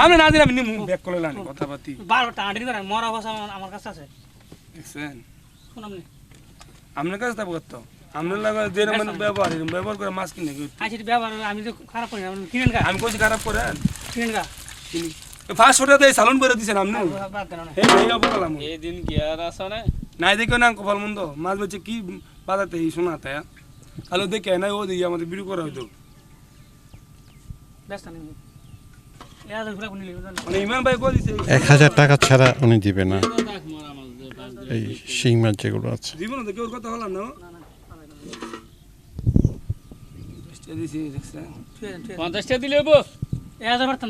আমি না দিলাম নি মুখ ব্যাক করে লানি কথা পাতি বারো টাঁটি করে মরা অবস্থা আমার- আমার কাছে আছে। দেখছেন? শুন আপনি। আপনার কাছে থাকব তো আপনার লাগে যে মানে ব্যবহার এরকম ব্যবহার করে মাছ কিনে আচ্ছা এটা ব্যবহার আমি তো খারাপ করি আপনি কিনেন গা। আমি কইছি খারাপ করে কিনেন গা। কিনি। ফার্স্ট ফটো দিয়ে সালন করে দিছেন আপনি? হে এই অবকালাম এই দিন কি আর আসা না? নাই দেখো না কপাল মন্দ। মাছ বেচে কি বাজাতে এই শোনা তাই আলো দেখে নাই ও দিকে আমাদের বিড়ি করা হইতো। ব্যস্ত নেই। এক হাজার টাকা ছাড়া উনি দিবে না। এই শিং মাছ যেগুলো আছে। পঞ্চাশটা দিলে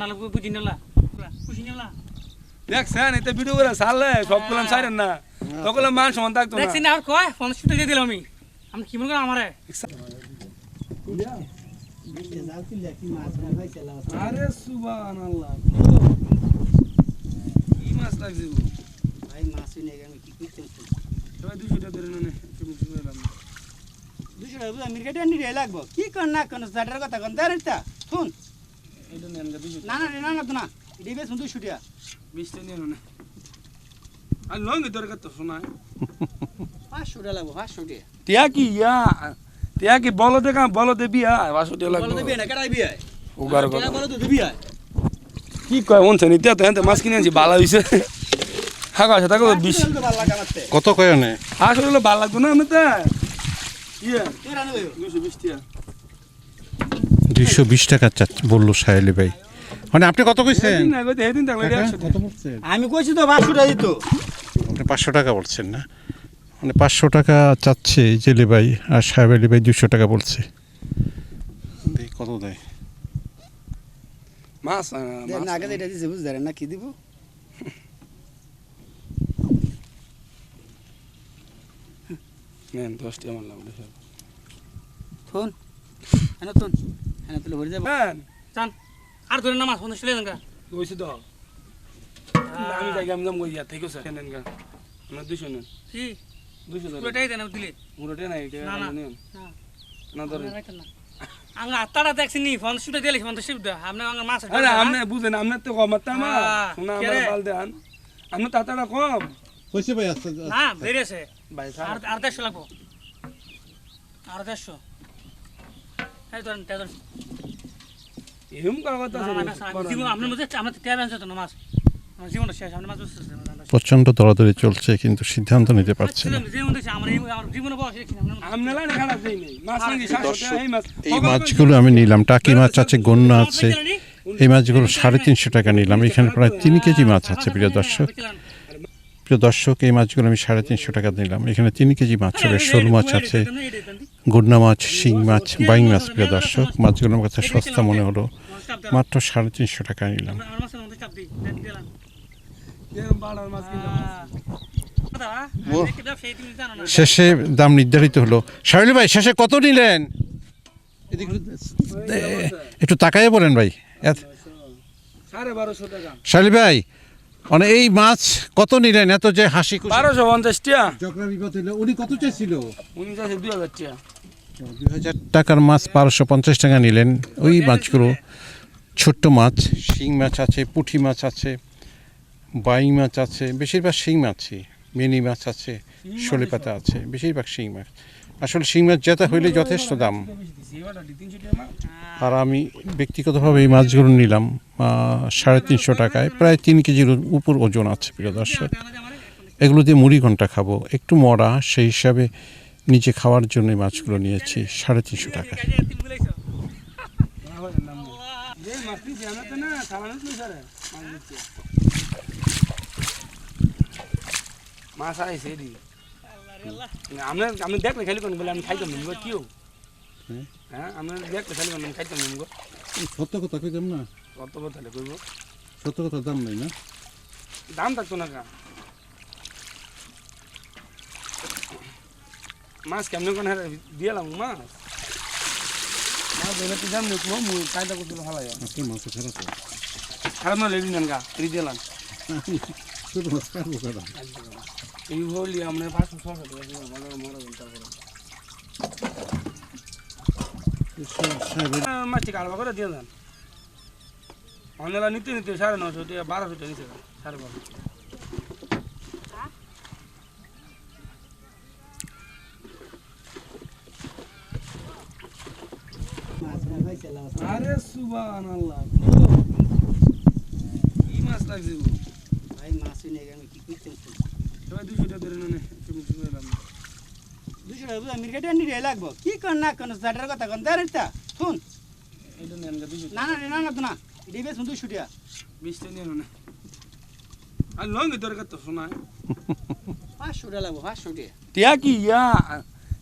না বুঝি নিলা। খুশি নিলা। দেখছেন এটা ভিডিও করে সারলে সব করলাম সারেন না। তখন মান সমান থাকতো না। দেখছি না আর কয় ফোন শুটে দিয়ে দিলাম আমি। আমি কি মনে করেন আমারে? আরে সুবহানাল্লাহ। কি মাছ লাগছে গো? সবাই দুশো টাকা ধরে নেন একটু মুখে দিলাম। কি কর না কোন সাটার কথা কোন দাঁড়ান তা শুন। এটা দুশো না না না না তো না এটাই বেশ সুন্দর ছুটিয়া বিশটা নিয়ে নেন। আর লঙ্গি তোর কত শোনা পাঁচশো টাকা লাগবো পাঁচশো টাকা। টিয়া কি ইয়া টিয়া কি বলো দেখা বলো দেবি হ্যাঁ বাসো টিয়া বলো লাগবে। দিবি না কেডাই বিয়ে? উগার কথা বলো তো দিবি আয় কি কয় তো হ্যাঁ মাছ কিনে আনছি ভালো হয়েছে হ্যাঁ আছে তাকে বিশ কত কয়নে আসলে হলো ভালো লাগতো না আমি তো ইয়ে দুশো বিশ দুইশো বিশ টাকা বলল সাহেলি ভাই মানে আপনি কত কইছেন না আমি কইছি তো পাঁচশো টাকা দিত। আপনি পাঁচশো টাকা বলছেন না? মানে পাঁচশো টাকা চাচ্ছে জেলে ভাই আর সাহেব আলী ভাই দুশো টাকা বলছে। কত দেয়? মাছ আগে এটা দিছে বুঝতে না কি দিব? নেন দশ টিয়া মারলাম থুন এনে থুন এনে তুলে ভরে যাব। হ্যাঁ চান। আর ধরে নামাজ ফোন তো আমি যাই আমি যাম নেন গা। দুশো নেন। কি পুরোটাই দেন দিলে। পুরোটা নাই এটা না, না। নেন না। না ধরে। আঙ্গ আত্মাটা দেখছি নি ফোন শুটে দিলে ফোন তো শিব আপনি আঙ্গ মাছ আরে আপনি বুঝেন আপনি তো কম মাত্রা মা শোনা আমার বাল দেন আপনি তাতাটা কম। কইছে ভাই আস্তে না বেরিয়েছে ভাই আর আর দেড়শো লাগবো। আর দেড়শো। এই ধরেন তে ধরেন। এরম করা কথা না, না, না, আমি জীবন আপনার মধ্যে ট্যাব তো মাছ? প্রচণ্ড দরাদরি চলছে কিন্তু সিদ্ধান্ত নিতে পারছে না। দেখছি আমার এই মাছগুলো আমি নিলাম টাকি মাছ আছে গন্যা আছে। এই মাছগুলো সাড়ে তিনশো টাকা নিলাম এখানে প্রায় তিন কেজি মাছ আছে প্রিয় দর্শক প্রিয় দর্শক এই মাছগুলো আমি সাড়ে তিনশো টাকা নিলাম এখানে তিন কেজি মাছ হবে শোল মাছ আছে গুডনা মাছ শিং মাছ বাইং মাছ প্রিয় দর্শক। মাছগুলো আমার কাছে সস্তা মনে হলো মাত্র সাড়ে তিনশো টাকা নিলাম। শেষে দাম নির্ধারিত হলো। শাহিল ভাই শেষে কত নিলেন? একটু তাকাইয়ে বলেন ভাই। শাহিল ভাই মানে এই মাছ কত নিলেন? এত যে হাসি খুশি। বারোশো পঞ্চাশ টিয়া। উনি কত চাইছিল? উনি চাইছে দুই হাজার টিয়া। দুই হাজার টাকার মাছ বারোশো পঞ্চাশ টাকা নিলেন। ওই মাছগুলো ছোট্ট মাছ শিং মাছ আছে পুঁটি মাছ আছে। বাইং মাছ আছে বেশিরভাগ শিং মাছই মিনি মাছ আছে শোলে পাতা আছে বেশিরভাগ শিং মাছ। আসলে শিং মাছ যেটা হইলে যথেষ্ট দাম। আর আমি ব্যক্তিগতভাবে এই মাছগুলো নিলাম সাড়ে তিনশো টাকায় প্রায় তিন কেজির উপর ওজন আছে প্রিয় দর্শক। এগুলো দিয়ে মুড়ি ঘণ্টা খাব একটু মরা সেই হিসাবে নিজে খাওয়ার জন্য এই মাছগুলো নিয়েছি সাড়ে তিনশো টাকায়। মাছ আমরা তো আইছে এদি আমরা আমি দেখলে খালি কোন বলে আমি খাইতাম না কিও হ্যাঁ আমরা দেখলে খালি কোন খাইতাম না সত্য কথা কইতাম না কত কথা করব সত্য কথা দাম নাই না দাম থাকতো না কা মাছ কেমন কোন হারে দিয়ালাম মাছ মাছ ধরে তুই দাম নেই মুই কায়দা করতে ভালো মাছ খারাপ খারাপ না লেডি নেন গা রি দিলাম ছোট মাছ কাটবো কাটা এই হলি আমরা পাঁচশো ছশো টাকা মনে তারপরে। মাছটি কালবা করে দিয়ে দেন। অনেলা নিতে নিতে সাড়ে নশো টাকা বারোশো টাকা নিচ্ছে সাড়ে বারোশো আরে সুবান আল্লাহ লাগছে গো ভাই মাছ নিয়ে আমি কি করতে সবাই দুশো টাকা ধরে শুনে এলাম দুশো টাকা বুঝা মিরকাটি আনি রে লাগবো। কি কর না কোন সাটার কথা কোন তা শুন। এটা দুশো না না না না তো না এটি বেশ দুশো টাকা। বিশটা নিয়ে না আর লঙ্গি তোর কত শোনায়। পাঁচশো টাকা লাগবো পাঁচশো টাকা। টিয়া কি ইয়া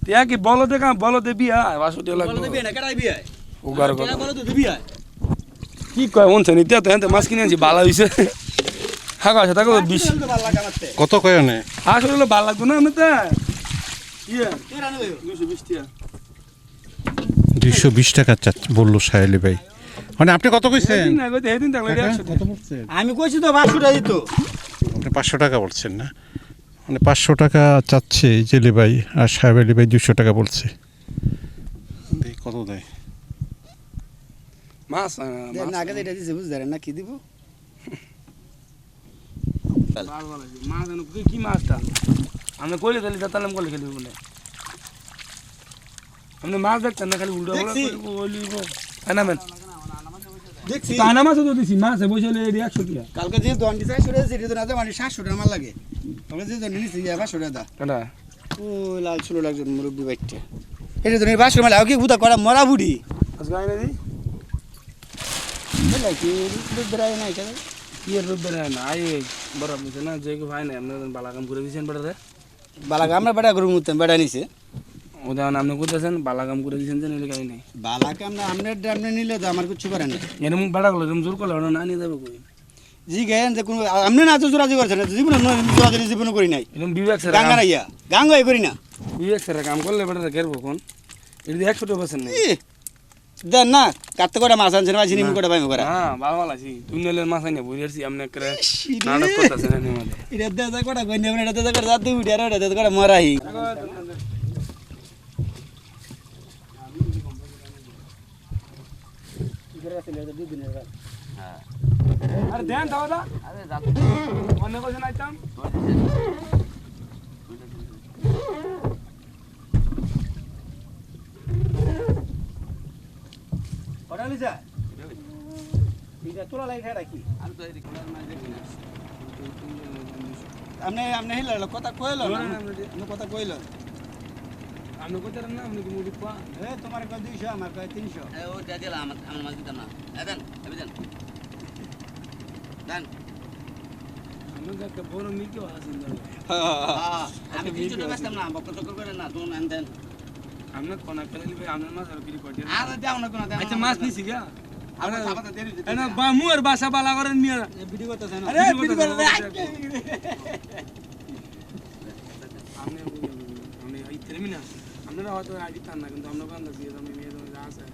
টিয়া কি বলো দেখা বলো দেবি হ্যাঁ বাসো টিয়া বলো লাগবে দেবি না কেটাই বিয়ে উগার কথা। বলো তো দেবি আয় কি কয় মন চাই নিতে তো হ্যাঁ মাছ কিনে আনছি ভালো হয়েছে হ্যাঁ আছে তাকে বিশ কত কয় নে আসলে ভালো লাগতো না বিশ দুইশো বিশ টাকা চাচ্ছে বলল সাহেলি ভাই মানে আপনি কত কইছেন? আমি কইছি তো পাঁচশো টাকা দিত। আপনি পাঁচশো টাকা বলছেন না? মানে পাঁচশো টাকা চাচ্ছে জেলে ভাই আর সাহেব আলী ভাই দুশো টাকা বলছে। কত দেয়? মাছ না আগে এটা দিছে বুঝতে না কি দিব। মাছ কি- মাছটা আমরা কইলে তাহলে তাতালাম করলে খেলি বলে আপনি মাছ দেখছেন না খালি উল্টো দেখছি। তাই না মেন দেখছি কানা মাছও তো দিছি মাছ বসে হলে এটি একশো টিয়া কালকে যে দন্ডি চাই সরে না মানে সাতশো টাকা আমার লাগে কালকে যে দন্ডি নিছি পাঁচশো টাকা কেটা ও লাল ছিল একজন মুরব্বী বাইকটা এটা তো কি বুতা করা মরা বুড়ি আজকে আইনা দি বুঝলাই কি দুধ বেড়ায় না এটা কি রূপ বেড়ে না আই বড় আপনি না যে ভাই না আপনার বালা কাম করে দিয়েছেন বেড়ে বালাক আমরা বেড়া গরু মুতাম বেড়া নিছে যেমন আপনি করতেছেন বালা কাম করে দিয়েছেন যে নিলে কাই নেই বালাক আমরা আপনার আপনি নিলে তো আমার কিছু করে না এরকম বেড়া করলে এরকম জোর করলে না নিয়ে যাবে কই জি গেন যে কোনো আপনি না তো জোরাজি করছেন না জীবনে জোরাজি জীবনে করি নাই এরকম বিবেক স্যার গাঙ্গা নাইয়া গাঙ্গা করি না বিবেক স্যার কাম করলে বেড়ে কেরবো কোন এটা একশো টাকা নেই ই, দেন না কাটতে করে মাছ আনছেন মাছ নিমি করে বাইম করে হ্যাঁ ভালো ভালো আছি। তুমি নিলে মাছ আনি বুঝেছি আপনি করে নাটক করতেছেন এর মধ্যে এটা দেদা করে কই নেবেন এটা দেদা করে দাদু উঠে আর এটা করে মরাই আরে দেন দা নাইতাম কটা লিছা তোলা লাগে রাখি। আপনি আপনি হিলা কথা কইলো না? আপনি কথা কইলো আপনি না আপনি কি মুড়ি পা এ তোমার কয় দুইশো আমার কয় তিনশো। ও যা দিলাম আমার আমার মাছ দিতাম না। দেন আমি দেন। দেন। আপনি একটা বড় মিকেও আছেন আমি কিছুটা বেচতাম না বকর করে না দোন আন দেন। আপনার কোনা খেলে নিবে আপনার মাছ আর কি করে আর দাও না কোনো দাও আচ্ছা মাছ নিছি গা। আমার খাবার দেরি দিতে এনা বা মুয়ের বাসা বালা করেন মিয়া ভিডিও করতেছে না। আরে পিটি করে দে আপনি আপনি এই termina আপনারা হয়তো আইডি থান না কিন্তু আমরা কান্দ দিয়ে আমি মেয়ে যা আছে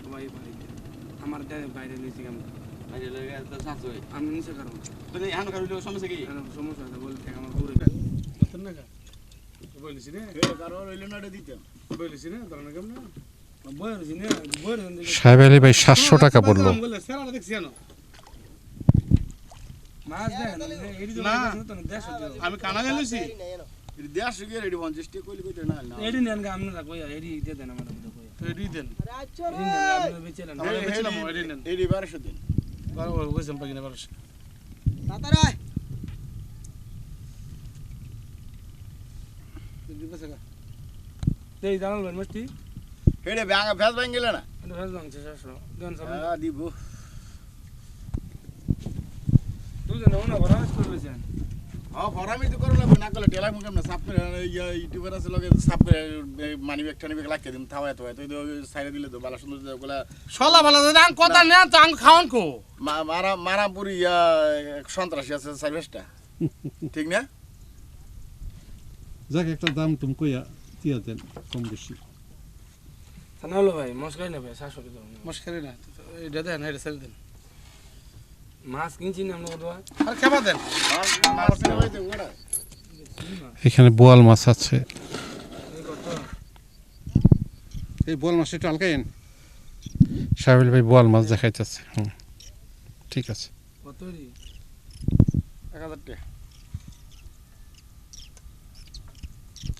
সবাই পাই আমার দেয় বাইরে নিয়েছি আমরা বাইরে লগে তো সাথে আমি নিচে কারণ। তুমি হান কারু সমস্যা কি? সমস্যা আছে বলতে আমার দূরে কত না বলিস না কারও রইল না দিতে। বলিস না তোর না। কেমন সাহেব আলী ভাই সাতশো টাকা এডি দেশ আমি কানা গেলেছি দেশ গিয়ে রেডি পঞ্চাশ টাকা কইলে কইতে না না। এডি নেন আপনারা কইয়া এডি দিয়ে দেন আমার মধ্যে কইয়া। রেডি দেন। এডি রেডি বারোশো দিন। বারো কইছেন পাকিনা বারোশো। তাতারা জানাল মস্তি হেডে ব্যাঙ্গা গেলে না এটা ফেস বাংছে দেন সব হ্যাঁ দিব। তুই জানো না বড় হ্যাঁ ফরামি তো না করলে টেলা মুখে না সাপ করে ইয়া ইউটিউবার আছে লগে সাপ করে মানি ব্যাগ টানি ব্যাগ লাগিয়ে দিন থাওয়া তো তুই তো সাইডে দিলে তো বালা সুন্দর ওগুলা সলা ভালো আং কথা নেন তো আং খাওয়ান কো? মা- মারা মারামপুর সন্ত্রাসী আছে সার্ভিসটা ঠিক না? যাক একটা দাম তুমি কইয়া দিয়া দেন কম বেশি। জানালো ভাই মস্কাই নেবে শাশুড়ি তো। মুশকিল না এটা দেন এটা সেল দেন। মাছ কিনছি না আমরা ওটা আর খাবার দেন। এখানে বোয়াল মাছ আছে। এই বোয়াল মাছ একটু আলকাইন সাহেব ভাই বোয়াল মাছ দেখাইতেছে। হুম ঠিক আছে। কত এক হাজার টাকা এক হাজার টাকা ছিল না ভাই চলছে না পাইছেন হ্যাঁ ভাই আগের মালিক কেন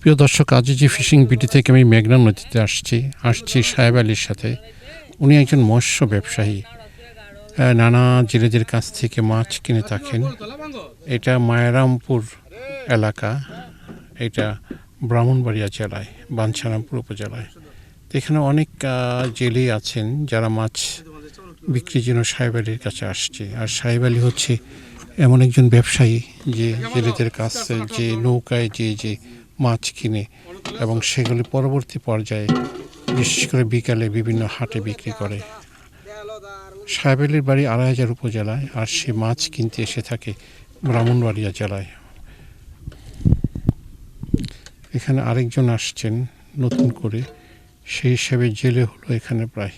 প্রিয় দর্শক, আজ যে ফিশিং বিটি থেকে আমি মেঘনা নদীতে আসছি আসছি সাহেব আলীর সাথে। উনি একজন মৎস্য ব্যবসায়ী। নানা জেলেদের কাছ থেকে মাছ কিনে থাকেন। এটা মায়ারামপুর এলাকা। এটা ব্রাহ্মণবাড়িয়া জেলায়, বাঞ্ছারামপুর উপজেলায়। এখানে অনেক জেলে আছেন যারা মাছ বিক্রির জন্য সাহেব আলীর কাছে আসছে। আর সাহেব আলী হচ্ছে এমন একজন ব্যবসায়ী যে জেলেদের কাছে যে নৌকায় যে যে মাছ কিনে এবং সেগুলি পরবর্তী পর্যায়ে বিশেষ করে বিকালে বিভিন্ন হাটে বিক্রি করে। সাহেবেলির বাড়ি আড়াই হাজার উপজেলায় আর সে মাছ কিনতে এসে থাকে ব্রাহ্মণবাড়িয়া জেলায়। এখানে আরেকজন আসছেন নতুন করে। সেই হিসাবে জেলে হলো এখানে প্রায়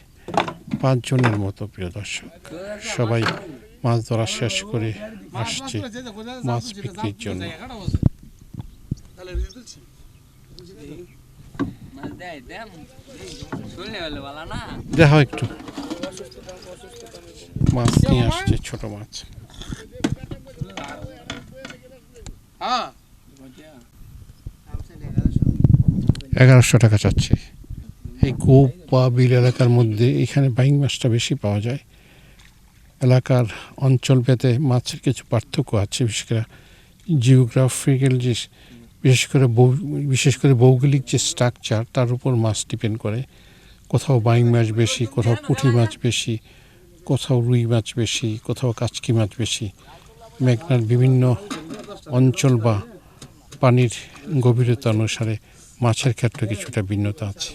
পাঁচজনের মতো, প্রিয় দর্শক। সবাই মাছ ধরা শেষ করে আসছে মাছ বিক্রির জন্য। দেখো একটু। মাছ নিয়ে আসছে, ছোট মাছ। এগারোশো টাকা চাচ্ছে। এই কূপ বা বিল এলাকার মধ্যে এখানে বাইং মাছটা বেশি পাওয়া যায়। এলাকার অঞ্চল ভেদে মাছের কিছু পার্থক্য আছে, বিশেষ করে জিওগ্রাফিক্যাল যে বিশেষ করে বিশেষ করে ভৌগোলিক যে স্ট্রাকচার তার উপর মাছ ডিপেন্ড করে। কোথাও বাইং মাছ বেশি, কোথাও পুঁঠি মাছ বেশি, কোথাও রুই মাছ বেশি, কোথাও কাচকি মাছ বেশি। মেঘনার বিভিন্ন অঞ্চল বা পানির গভীরতা অনুসারে মাছের ক্ষেত্রে কিছুটা ভিন্নতা আছে।